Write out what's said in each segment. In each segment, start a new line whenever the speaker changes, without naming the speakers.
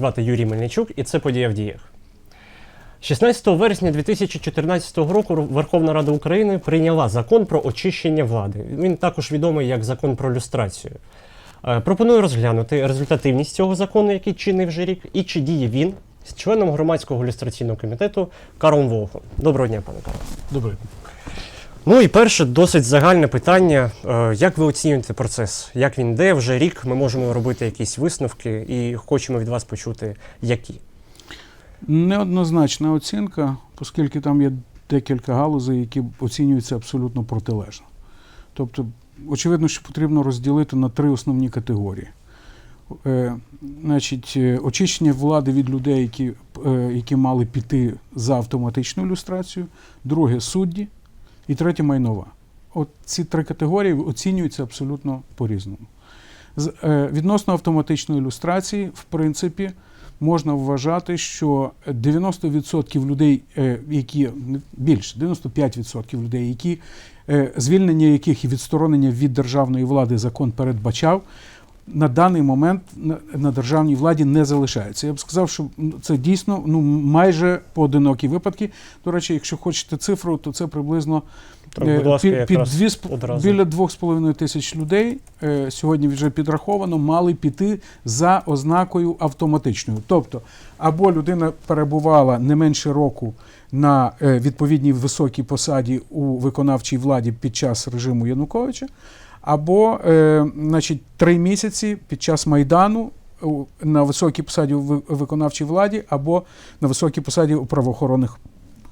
Звати Юрій Мельничук, і це подія в діях. 16 вересня 2014 року Верховна Рада України прийняла закон про очищення влади. Він також відомий як закон про люстрацію. Е, Пропоную розглянути результативність цього закону, який чинний вже рік, і чи діє він з членом громадського люстраційного комітету Карлом Волхом. Доброго дня, пане Карло.
Добре.
Ну і перше, досить загальне питання. Е, Як ви оцінюєте процес? Як він йде? Вже рік ми можемо робити якісь висновки і хочемо від вас почути, які.
Неоднозначна оцінка, оскільки там є декілька галузей, які оцінюються абсолютно протилежно. Тобто, очевидно, що потрібно розділити на три основні категорії. Е, значить, е, очищення влади від людей, які, е, які мали піти за автоматичну ілюстрацію, друге судді, і третє майнова. От ці три категорії оцінюються абсолютно по-різному. З, е, відносно автоматичної ілюстрації, в принципі, можна вважати, що 90% людей, е, які не, більше 95% людей, які звільнення яких і відсторонення від державної влади закон передбачав, на даний момент на, державній владі не залишаються. Я б сказав, що це дійсно ну, майже поодинокі випадки. До речі, якщо хочете цифру, то це приблизно
Так,
е,
ласка,
під, під дві біля 2,5 тисяч людей е, сьогодні вже підраховано, мали піти за ознакою автоматичною. Тобто, або людина перебувала не менше року на е, відповідній високій посаді у виконавчій владі під час режиму Януковича, або е, значить, три місяці під час Майдану. На високій посаді у виконавчій владі або на високій посаді у правоохоронних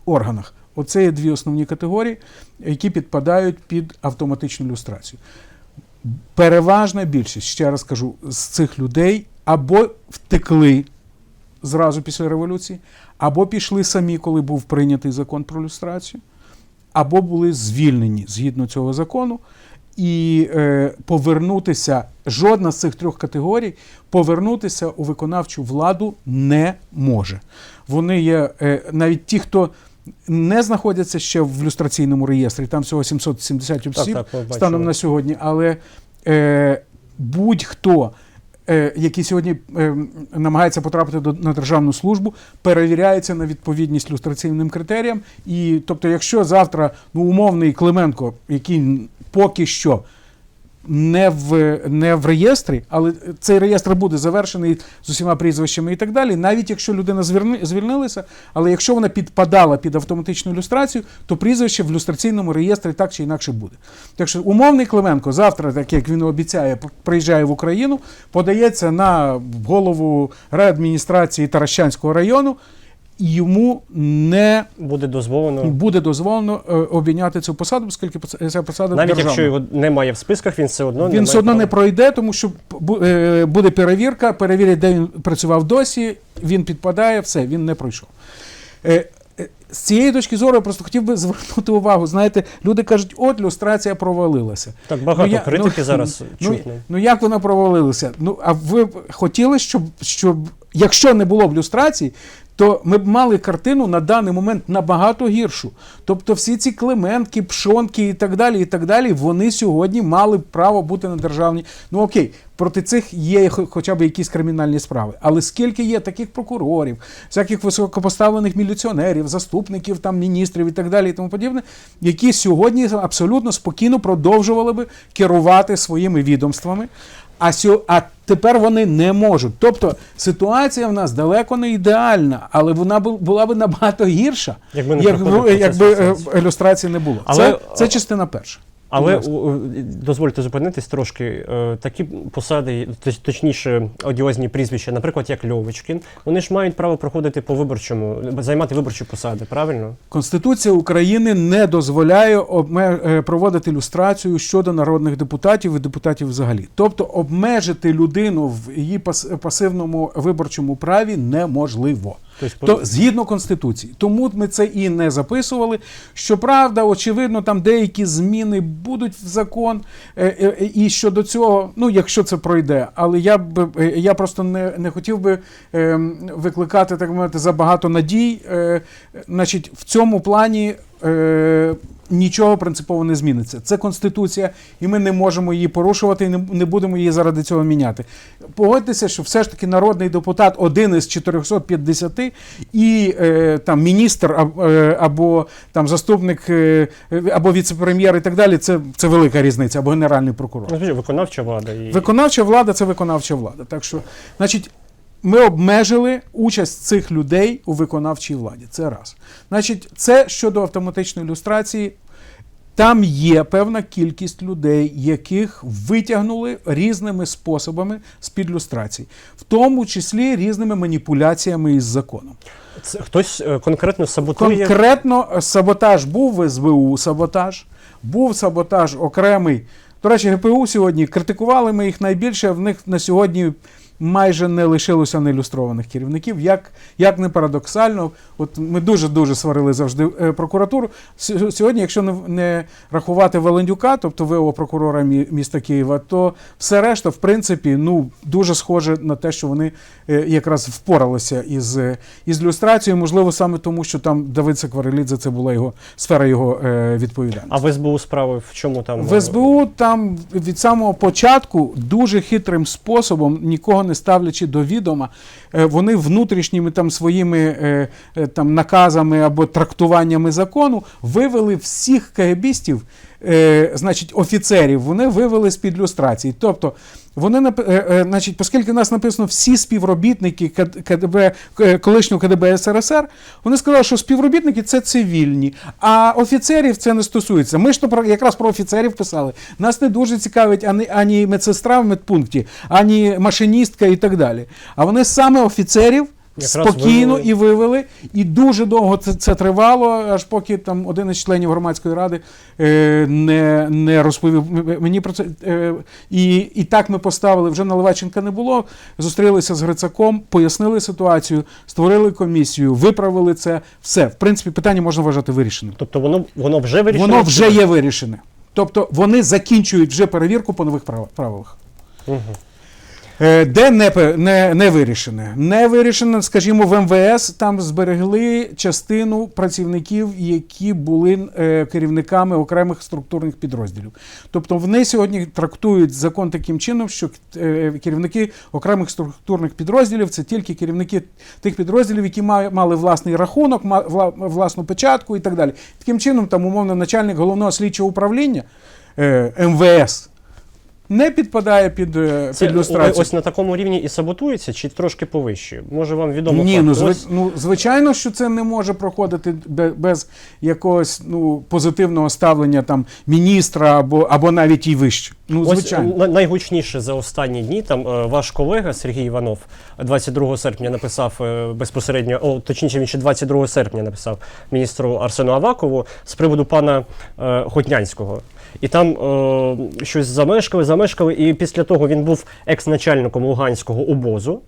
органах. Оце є дві основні категорії, які підпадають під автоматичну люстрацію. Переважна більшість, ще раз кажу, з цих людей або втекли зразу після революції, або пішли самі, коли був прийнятий закон про люстрацію, або були звільнені згідно цього закону. І е, повернутися, жодна з цих трьох категорій повернутися у виконавчу владу не може. Вони є е, навіть ті, хто не знаходяться ще в люстраційному реєстрі, там всього 770 осіб
так, бачили.
станом на сьогодні, але е, будь-хто, е, який сьогодні е, намагається потрапити до, на державну службу, перевіряється на відповідність люстраційним критеріям. І тобто, якщо завтра ну, умовний Клименко, який поки що не в, не в реєстрі, але цей реєстр буде завершений з усіма прізвищами і так далі. Навіть якщо людина звільнилася, але якщо вона підпадала під автоматичну ілюстрацію, то прізвище в люстраційному реєстрі так чи інакше буде. Так що умовний Клименко завтра, так як він обіцяє, приїжджає в Україну, подається на голову реадміністрації Таращанського району, йому не
Буде дозволено.
буде дозволено е, обійняти цю посаду, оскільки ця посада
Навіть
державна.
якщо його немає в списках, він все одно не
Він
має
все одно не пройде, тому що е, буде перевірка, перевірять, де він працював досі, він підпадає, все, він не пройшов. Е, З цієї точки зору я просто хотів би звернути увагу. Знаєте, люди кажуть, от люстрація провалилася.
Так багато
Ну, я-
критики
ну,
зараз
Ну,
чутно.
ну як вона провалилася? Ну а ви хотіли, щоб, щоб якщо не було б люстрації, то ми б мали картину на даний момент набагато гіршу. Тобто всі ці клеменки, пшонки і так далі, і так далі, вони сьогодні мали б право бути на державній. Ну окей, проти цих є хоча б якісь кримінальні справи. Але скільки є таких прокурорів, всяких високопоставлених міліціонерів, заступників там міністрів і так далі, і тому подібне, які сьогодні абсолютно спокійно продовжували би керувати своїми відомствами. А, сьо, а тепер вони не можуть. Тобто ситуація в нас далеко не ідеальна, але вона бу- була б набагато гірша,
Якби не
якби, якби е,
люстрації.
ілюстрації не було.
Але-
це, це частина перша.
Але у- дозвольте зупинитись трошки. Е, Такі посади, точ- точніше, одіозні прізвища, наприклад, як Льовочкін, вони ж мають право проходити по виборчому, займати виборчі посади, правильно?
Конституція України не дозволяє обме- е, проводити люстрацію щодо народних депутатів і депутатів взагалі. Тобто обмежити людину в її пас- пасивному виборчому праві неможливо.
Тобто,
То згідно конституції, тому ми це і не записували. Щоправда, очевидно, там деякі зміни будуть в закон, е, е, і щодо цього, ну якщо це пройде, але я б е, я просто не, не хотів би е, викликати так мовити забагато надій. Значить, в цьому плані. Е, нічого принципово не зміниться. Це конституція, і ми не можемо її порушувати, і не, будемо її заради цього міняти. Погодьтеся, що все ж таки народний депутат один із 450 і е, там міністр е, або там заступник е, або віце-прем'єр і так далі. Це, це велика різниця, або генеральний прокурор.
Виконавча влада. І...
Виконавча влада це виконавча влада. Так що, значить, ми обмежили участь цих людей у виконавчій владі. Це раз. Значить, це щодо автоматичної ілюстрації. Там є певна кількість людей, яких витягнули різними способами з-під люстрацій, в тому числі різними маніпуляціями із законом.
Це хтось е, конкретно саботує.
Конкретно саботаж був в СБУ саботаж, був саботаж окремий. До речі, ГПУ сьогодні критикували ми їх найбільше. В них на сьогодні майже не лишилося неілюстрованих керівників. Як, як не парадоксально, от ми дуже дуже сварили завжди е, прокуратуру. Сьогодні, якщо не, не рахувати Валендюка, тобто ВО прокурора мі- міста Києва, то все решта, в принципі, ну дуже схоже на те, що вони е, якраз впоралися із, е, із люстрацією. Можливо, саме тому, що там Давид Сакварелідзе це була його сфера його відповідальності.
А в СБУ справи в чому там?
В СБУ там від самого початку дуже хитрим способом, нікого не ставлячи до відома, е, вони внутрішніми там своїми е, е, там наказами або трактуваннями закону вивели всіх КГБістів, значить, офіцерів, вони вивели з-під люстрації. Тобто вони е, е, значить, оскільки у нас написано всі співробітники КДБ, е, колишнього КДБ СРСР, вони сказали, що співробітники це цивільні, а офіцерів це не стосується. Ми ж то про якраз про офіцерів писали. Нас не дуже цікавить ані, ані медсестра в медпункті, ані машиністка і так далі. А вони саме офіцерів.
Якраз
Спокійно
вивели.
і вивели, і дуже довго це, це тривало, аж поки там один із членів громадської ради е, не, не розповів мені про це. Е, і, і так ми поставили, вже Наливайченка не було. Зустрілися з Грицаком, пояснили ситуацію, створили комісію, виправили це. Все, в принципі, питання можна вважати вирішеним.
Тобто воно, воно вже вирішено?
Воно вже є вирішене. Тобто вони закінчують вже перевірку по нових прав- правилах.
Угу.
Е, Де не, не, не вирішене? Не вирішено, скажімо, в МВС там зберегли частину працівників, які були е, керівниками окремих структурних підрозділів. Тобто вони сьогодні трактують закон таким чином, що е, керівники окремих структурних підрозділів це тільки керівники тих підрозділів, які ма- мали власний рахунок, власну печатку і так далі. Таким чином, там умовно начальник головного слідчого управління МВС. Не підпадає під, е,
Це
під люстрацію.
ось на такому рівні і саботується, чи трошки повище? Може вам відомо
Ні,
факт?
ну, зви,
Ось-
ну звичайно, що це не може проходити без, без якогось ну, позитивного ставлення там міністра або, або навіть і вище. Ну,
Ось
звичайно.
на- найгучніше за останні дні там е, ваш колега Сергій Іванов 22 серпня написав е, безпосередньо, о, точніше, він ще 22 серпня написав міністру Арсену Авакову з приводу пана е, Хотнянського. І там е, щось замешкали, замешкали, і після того він був екс-начальником Луганського обозу.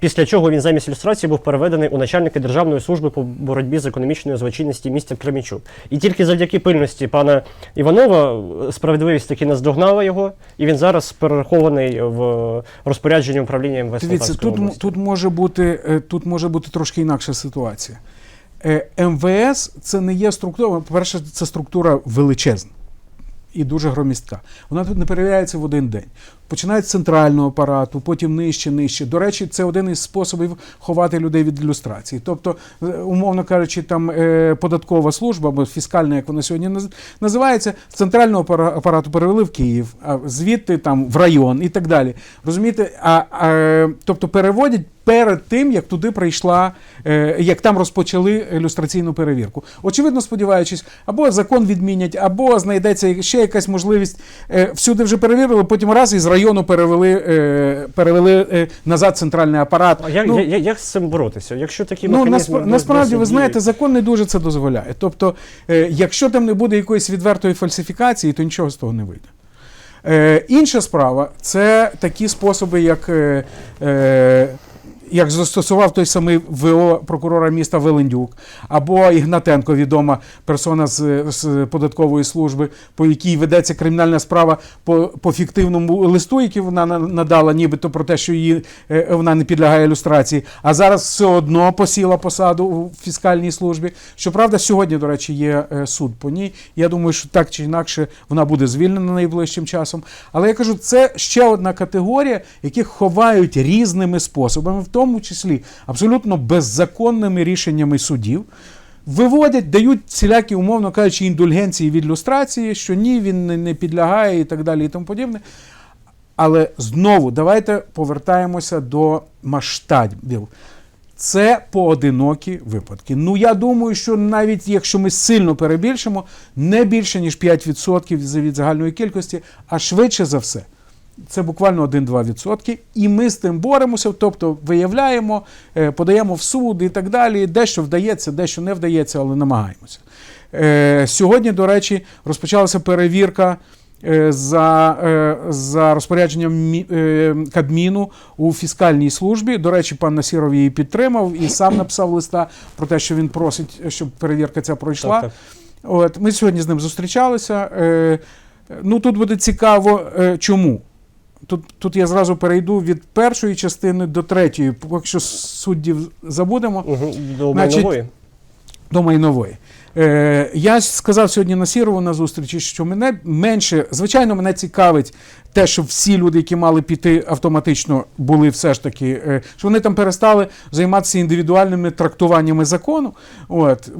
Після чого він замість ілюстрації був переведений у начальники Державної служби по боротьбі з економічною злочинністю міста Кременчук. І тільки завдяки пильності пана Іванова справедливість таки наздогнала його, і він зараз перерахований в розпорядженні управління МВС
Дивіться, тут, тут, може бути, е, тут може бути трошки інакша ситуація. Е, МВС це не є структура, по-перше, це структура величезна і дуже громістка. Вона тут не перевіряється в один день. Починають з центрального апарату, потім нижче, нижче. До речі, це один із способів ховати людей від ілюстрації. Тобто, е, умовно кажучи, там е, податкова служба або фіскальна, як вона сьогодні називається, з центрального апарату перевели в Київ, а звідти там в район і так далі. Розумієте, а, а тобто переводять перед тим, як туди прийшла, е, як там розпочали ілюстраційну перевірку. Очевидно, сподіваючись, або закон відмінять, або знайдеться ще якась можливість. Е, всюди вже перевірили, потім раз із району перевели, е, перевели е, назад центральний апарат.
А як,
Ну,
я- я- як з цим боротися? Якщо такі
Ну,
механізми
насправді, ви знаєте, закон не дуже це дозволяє. Тобто, якщо там не буде якоїсь відвертої фальсифікації, то нічого з того не вийде. Е, інша справа це такі способи, як, е, як застосував той самий ВО прокурора міста Велендюк, або Ігнатенко, відома персона з, з податкової служби, по якій ведеться кримінальна справа по, по фіктивному листу, який вона надала, нібито про те, що її е, вона не підлягає ілюстрації, а зараз все одно посіла посаду у фіскальній службі. Щоправда, сьогодні, до речі, є е, суд по ній. Я думаю, що так чи інакше вона буде звільнена найближчим часом. Але я кажу, це ще одна категорія, яких ховають різними способами, тому числі абсолютно беззаконними рішеннями судів. Виводять, дають всілякі, умовно кажучи, індульгенції від люстрації, що ні, він не- підлягає і так далі, і тому подібне. Але знову давайте повертаємося до масштабів. Це поодинокі випадки. Ну я думаю, що навіть якщо ми сильно перебільшимо, не більше ніж 5% від загальної кількості, а швидше за все. Це буквально 1-2%. І ми з тим боремося, тобто виявляємо, е, подаємо в суд і так далі. Дещо вдається, дещо не вдається, але намагаємося. Е, Сьогодні, до речі, розпочалася перевірка е, за, за розпорядженням Мі- Кабміну у фіскальній службі. До речі, пан Насіров її підтримав і сам написав листа про те, що він просить, щоб перевірка ця пройшла.
Так, так.
От, ми сьогодні з ним зустрічалися. Ну, тут буде цікаво, чому. Тут, тут я зразу перейду від першої частини до третьої, поки що суддів забудемо
Угу. До
Значить,
майнової.
до майнової. Е, я сказав сьогодні на Сірову на зустрічі, що мене менше, звичайно, мене цікавить те, що всі люди, які мали піти автоматично, були все ж таки, е, що вони там перестали займатися індивідуальними трактуваннями закону, от,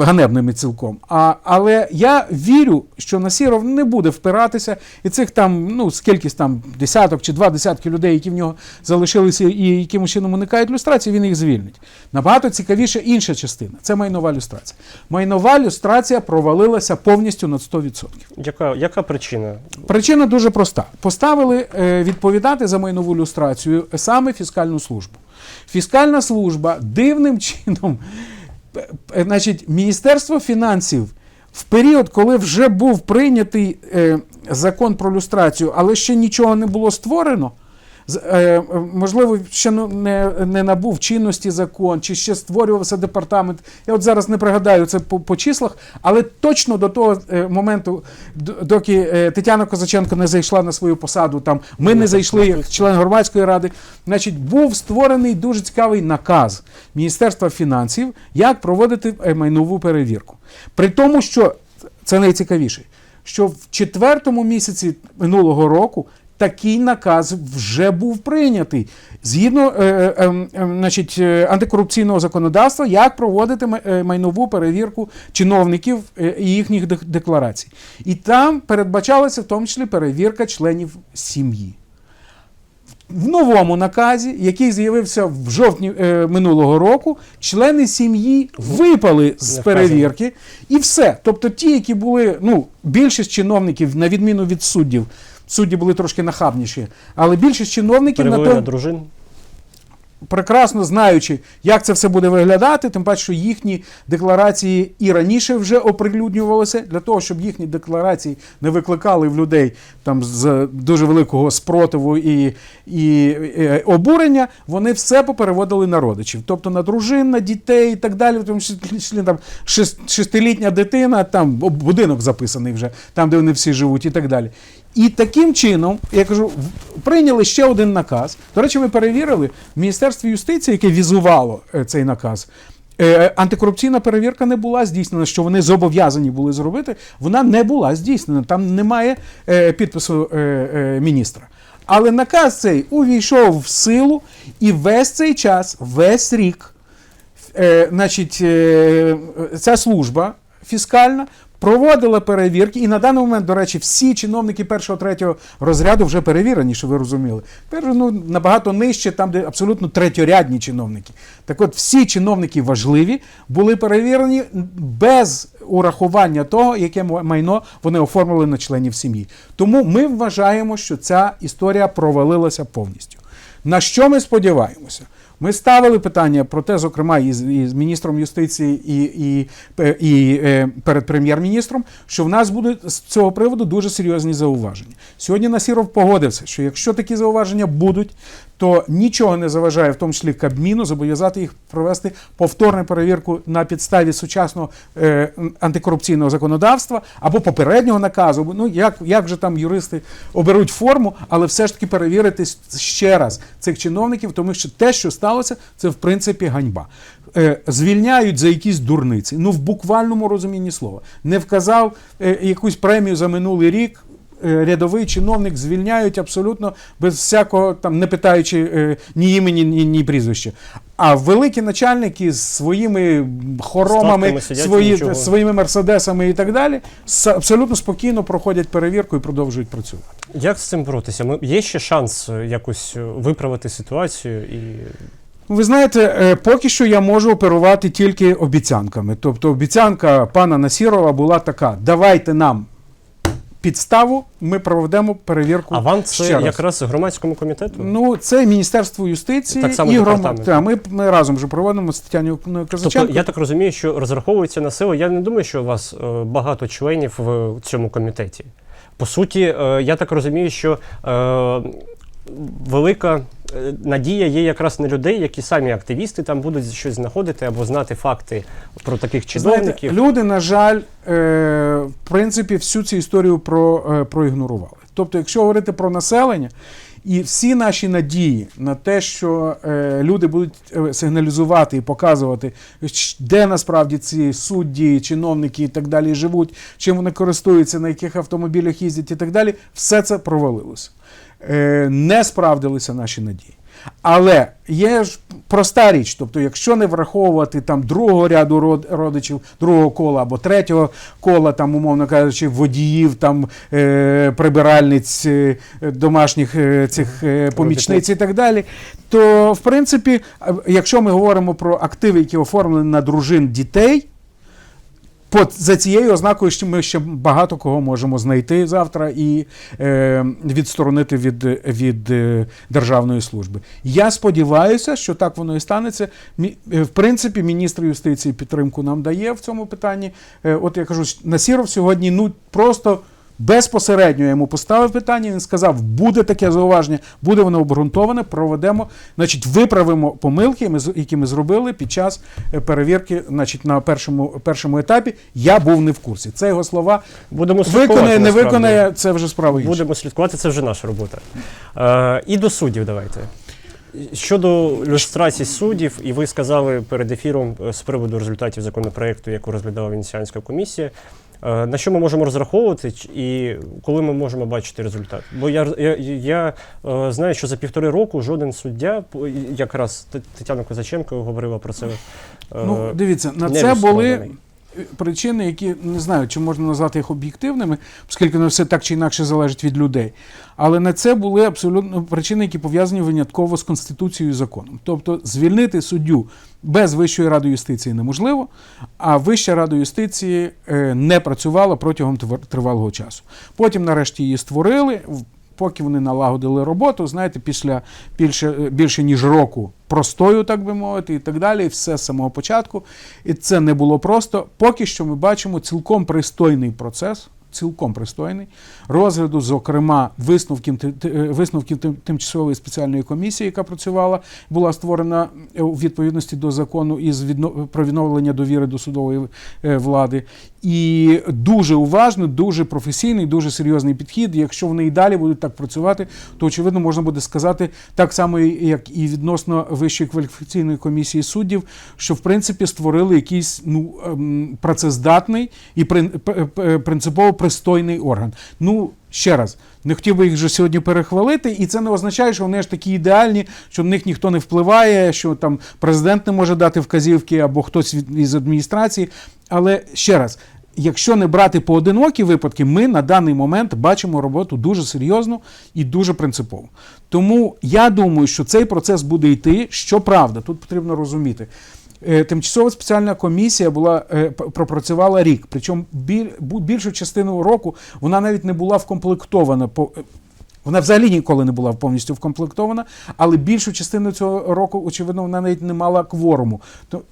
ганебними цілком. А, але я вірю, що Насіров не буде впиратися, і цих там, ну, скількись там десяток чи два десятки людей, які в нього залишилися і якимось чином уникають люстрації, він їх звільнить. Набагато цікавіше інша частина це майнова люстрація. Майнова люстрація провалилася повністю на 100%.
Яка, яка причина?
Причина дуже проста: поставили е, відповідати за майнову люстрацію саме фіскальну службу. Фіскальна служба дивним чином, е, е, значить, Міністерство фінансів в період, коли вже був прийнятий е, закон про люстрацію, але ще нічого не було створено. Е, е, Можливо, ще ну, не, не набув чинності закон, чи ще створювався департамент. Я от зараз не пригадаю це по, по числах, але точно до того е, моменту, доки Тетяна Козаченко не зайшла на свою посаду, там ми не зайшли як член громадської ради. Значить, був створений дуже цікавий наказ Міністерства фінансів, як проводити майнову перевірку. При тому, що це найцікавіше, що в четвертому місяці минулого року такий наказ вже був прийнятий згідно е, е, е, е, значить, е, антикорупційного законодавства, як проводити е, майнову перевірку чиновників е, і їхніх декларацій. І там передбачалася в тому числі перевірка членів сім'ї. В новому наказі, який з'явився в жовтні е, минулого року, члени сім'ї випали з перевірки і все. Тобто ті, які були, ну, більшість чиновників, на відміну від суддів, судді були трошки нахабніші, але більшість чиновників на
Перевели на дружин.
прекрасно знаючи, як це все буде виглядати, тим паче, що їхні декларації і раніше вже оприлюднювалися для того, щоб їхні декларації не викликали в людей там з дуже великого спротиву і, і, е, обурення. Вони все попереводили на родичів, тобто на дружин, на дітей і так далі. Тому числі там шест- шестилітня дитина, там будинок записаний вже, там де вони всі живуть, і так далі. І таким чином, я кажу, прийняли ще один наказ. До речі, ми перевірили в Міністерстві юстиції, яке візувало е, цей наказ. Е, антикорупційна перевірка не була здійснена, що вони зобов'язані були зробити. Вона не була здійснена. Там немає е, підпису міністра. Але наказ цей увійшов в силу, і весь цей час, весь рік, значить, ця служба фіскальна проводила перевірки, і на даний момент, до речі, всі чиновники першого третього розряду вже перевірені, що ви розуміли. Тепер ну, набагато нижче, там, де абсолютно третьорядні чиновники. Так от, всі чиновники важливі були перевірені без урахування того, яке майно вони оформили на членів сім'ї. Тому ми вважаємо, що ця історія провалилася повністю. На що ми сподіваємося? Ми ставили питання про те, зокрема, і з, і з міністром юстиції, і, і, і, і е, перед прем'єр-міністром, що в нас будуть з цього приводу дуже серйозні зауваження. Сьогодні Насіров погодився, що якщо такі зауваження будуть, то нічого не заважає, в тому числі Кабміну, зобов'язати їх провести повторну перевірку на підставі сучасного е, антикорупційного законодавства або попереднього наказу. Ну як, як же там юристи оберуть форму, але все ж таки перевірити ще раз цих чиновників, тому що те, що сталося, це в принципі ганьба. Е, звільняють за якісь дурниці. Ну в буквальному розумінні слова. Не вказав е, якусь премію за минулий рік. Е, Рядовий чиновник звільняють абсолютно без всякого там, не питаючи е, ні імені, ні, ні прізвища. А великі начальники з своїми хоромами, свої, своїми мерседесами і так далі, абсолютно спокійно проходять перевірку і продовжують працювати.
Як з цим боротися? Ми, є ще шанс е, якось виправити ситуацію і
Ви знаєте, поки що я можу оперувати тільки обіцянками. Тобто обіцянка пана Насірова була така: давайте нам підставу, ми проведемо перевірку.
а вам це
ще раз.
якраз громадському комітету?
Ну, це Міністерство юстиції
Так само
і громад. Та, ми, ми разом вже проводимо з Тетяною Казаченко.
Тобто я так розумію, що розраховується на силу. Я не думаю, що у вас е, багато членів в цьому комітеті. По суті, е, я так розумію, що е, велика надія є якраз на людей, які самі активісти там будуть щось знаходити або знати факти про таких
Знаєте, люди, на жаль, е, в принципі, всю цю історію про, е, проігнорували. Тобто, якщо говорити про населення, і всі наші надії на те, що е, люди будуть е, сигналізувати і показувати, де насправді ці судді, чиновники і так далі живуть, чим вони користуються, на яких автомобілях їздять і так далі, все це провалилося. Е, не справдилися наші надії. Але є ж проста річ, тобто, якщо не враховувати там другого ряду родичів, другого кола або третього кола, там, умовно кажучи, водіїв, там е, прибиральниць, е, домашніх е, цих помічниць і так далі, то в принципі, якщо ми говоримо про активи, які оформлені на дружин дітей. По, за цією ознакою що ми ще багато кого можемо знайти завтра і е, відсторонити від, від е, державної служби. Я сподіваюся, що так воно і станеться. Мі, е, в принципі, міністр юстиції підтримку нам дає в цьому питанні. Е, от я кажу, Насіров сьогодні ну просто. Безпосередньо я йому поставив питання, він сказав, буде таке зауваження, буде воно обґрунтоване, проведемо, значить, виправимо помилки, які ми зробили під час е, перевірки значить, на першому, першому етапі. Я був не в курсі. Це його слова.
Будемо слідкувати,
Виконає, не
насправді.
виконає, це вже справа інша.
Будемо слідкувати, це вже наша робота. Е, і до суддів давайте. Щодо люстрації суддів, і ви сказали перед ефіром е, з приводу результатів законопроекту, яку розглядала Венеціанська комісія. Е, На що ми можемо розраховувати і коли ми можемо бачити результат? Бо я, я, я е, знаю, що за півтори року жоден суддя, якраз Тетяна Козаченко говорила про це. е,
Ну, дивіться, на це були. Причини, які не знаю, чи можна назвати їх об'єктивними, оскільки воно все так чи інакше залежить від людей. Але на це були абсолютно причини, які пов'язані винятково з Конституцією і законом. Тобто звільнити суддю без Вищої ради юстиції неможливо, а Вища рада юстиції е, не працювала протягом тривалого часу. Потім, нарешті, її створили. Поки вони налагодили роботу, знаєте, після більше, більше ніж року простою, так би мовити, і так далі, все з самого початку. І це не було просто. Поки що ми бачимо цілком пристойний процес, цілком пристойний розгляду, зокрема, висновків, е, висновків тим- тимчасової спеціальної комісії, яка працювала, була створена е, у відповідності до закону із про відновлення довіри до судової е, влади. І дуже уважно, дуже професійний, дуже серйозний підхід. Якщо вони і далі будуть так працювати, то очевидно можна буде сказати так само, як і відносно Вищої кваліфікаційної комісії суддів, що в принципі створили якийсь ну ем, працездатний і принципово пристойний орган. Ну ще раз. Не хотів би їх вже сьогодні перехвалити, і це не означає, що вони ж такі ідеальні, що в них ніхто не впливає, що там президент не може дати вказівки або хтось із адміністрації. Але ще раз, якщо не брати поодинокі випадки, ми на даний момент бачимо роботу дуже серйозну і дуже принципову. Тому я думаю, що цей процес буде йти. Щоправда, тут потрібно розуміти. Е, Тимчасова спеціальна комісія була е, пропрацювала рік. Причому більшу частину року вона навіть не була вкомплектована по. Вона взагалі ніколи не була повністю вкомплектована, але більшу частину цього року, очевидно, вона навіть не мала кворуму.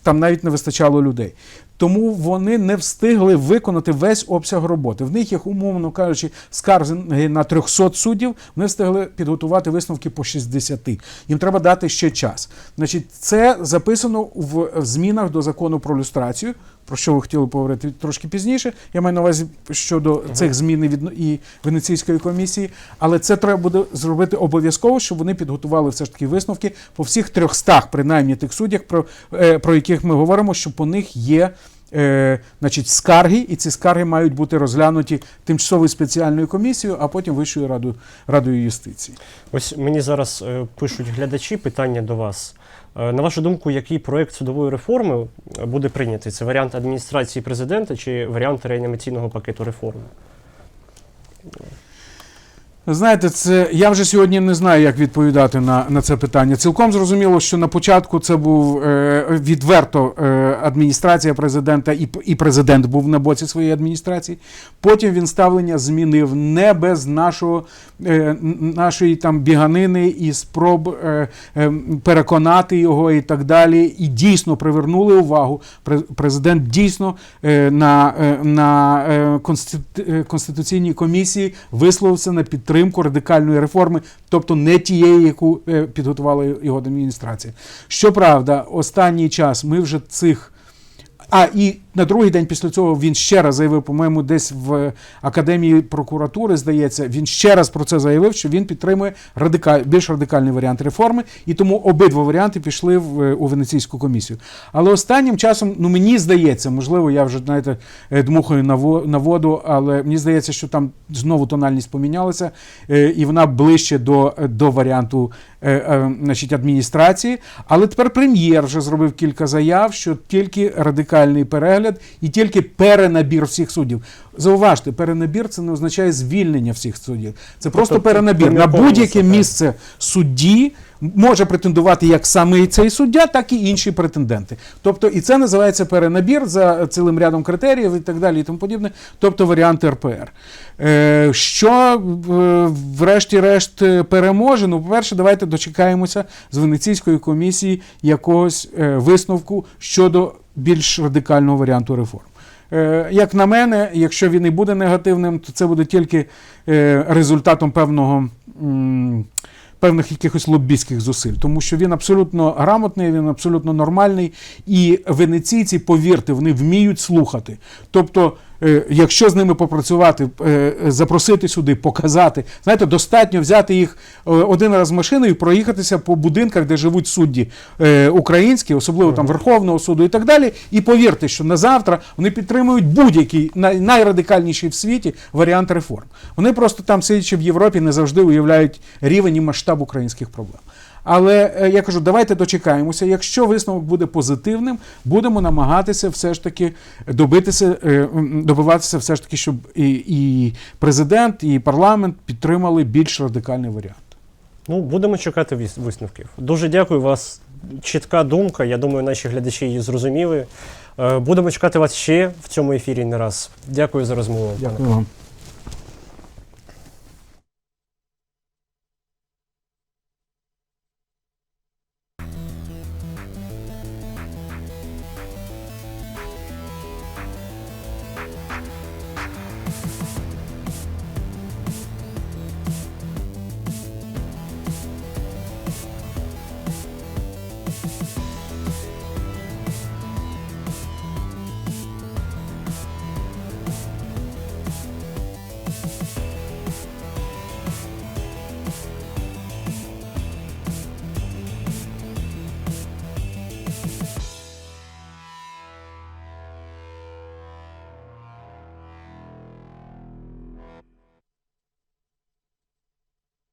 Там навіть не вистачало людей. тому вони не встигли виконати весь обсяг роботи. В них їх, умовно кажучи, скарги на 300 суддів, вони встигли підготувати висновки по 60. Їм треба дати ще час. Значить, це записано в змінах до закону про люстрацію. Про що ви хотіли поговорити трошки пізніше. Я маю на увазі щодо цих змін від і Венеційської комісії, але це треба буде зробити обов'язково, щоб вони підготували все ж таки висновки по всіх 300, принаймні тих суддях, про, е, про яких ми говоримо, що по них є. Е, значить, скарги, і ці скарги мають бути розглянуті тимчасовою спеціальною комісією, а потім Вищою радою, радою юстиції.
Ось мені зараз е, пишуть глядачі питання до вас. Е, на вашу думку, який проект судової реформи е, буде прийнятий? Це варіант адміністрації президента чи варіант реанімаційного пакету реформ?
Знаєте, це я вже сьогодні не знаю, як відповідати на, на це питання. Цілком зрозуміло, що на початку це був е, відверто е, адміністрація президента, і, і президент був на боці своєї адміністрації. Потім він ставлення змінив не без нашого, е, нашої там біганини і спроб е, е, переконати його і так далі. І дійсно привернули увагу. Президент дійсно е, на, е, на е, конститу- е, конституційній комісії висловився на підтримку радикальної реформи, тобто не тієї, яку е, підготувала його адміністрація. Щоправда, останній час ми вже цих. А і на другий день після цього він ще раз заявив, по-моєму, десь в академії прокуратури, здається, він ще раз про це заявив, що він підтримує радикаль, більш радикальний варіант реформи, і тому обидва варіанти пішли в, у Венеційську комісію. Але останнім часом, ну мені здається, можливо, я вже знаєте, е, дмухаю на, во, на воду, але мені здається, що там знову тональність помінялася, е, і вона ближче до, до варіанту е, е, значить, адміністрації. Але тепер прем'єр вже зробив кілька заяв, що тільки радикальний перегляд і тільки перенабір всіх суддів. Зауважте, перенабір це не означає звільнення всіх суддів. Це просто
Тобто
перенабір. На будь-яке місце судді може претендувати як саме цей суддя, так і інші претенденти. Тобто, і це називається перенабір за цілим рядом критеріїв і так далі, і тому подібне, тобто варіант РПР. Е, що е, врешті-решт е, переможе? Ну, по-перше, давайте дочекаємося з Венеційської комісії якогось висновку щодо більш радикального варіанту реформ. Е, Як на мене, якщо він і буде негативним, то це буде тільки е, результатом певного. Певних якихось лобістських зусиль, тому що він абсолютно грамотний, він абсолютно нормальний, і венеційці, повірте, вони вміють слухати. Тобто, якщо з ними попрацювати, е, запросити сюди, показати, знаєте, достатньо взяти їх е, один раз машиною, проїхатися по будинках, де живуть судді е, українські, особливо там Верховного суду і так далі. І повірте, що на завтра вони підтримують будь-який найрадикальніший в світі варіант реформ. Вони просто там, сидячи в Європі, не завжди уявляють рівень і масштаб українських проблем. Але е, я кажу, давайте дочекаємося. Якщо висновок буде позитивним, будемо намагатися все ж таки добитися, е, добиватися, все ж таки, щоб і, і президент, і парламент підтримали більш радикальний варіант.
Ну, будемо чекати висновків. Дуже дякую. Вас чітка думка. Я думаю, наші глядачі її зрозуміли. Е, Будемо чекати вас ще в цьому ефірі не раз. Дякую за розмову.
Дякую.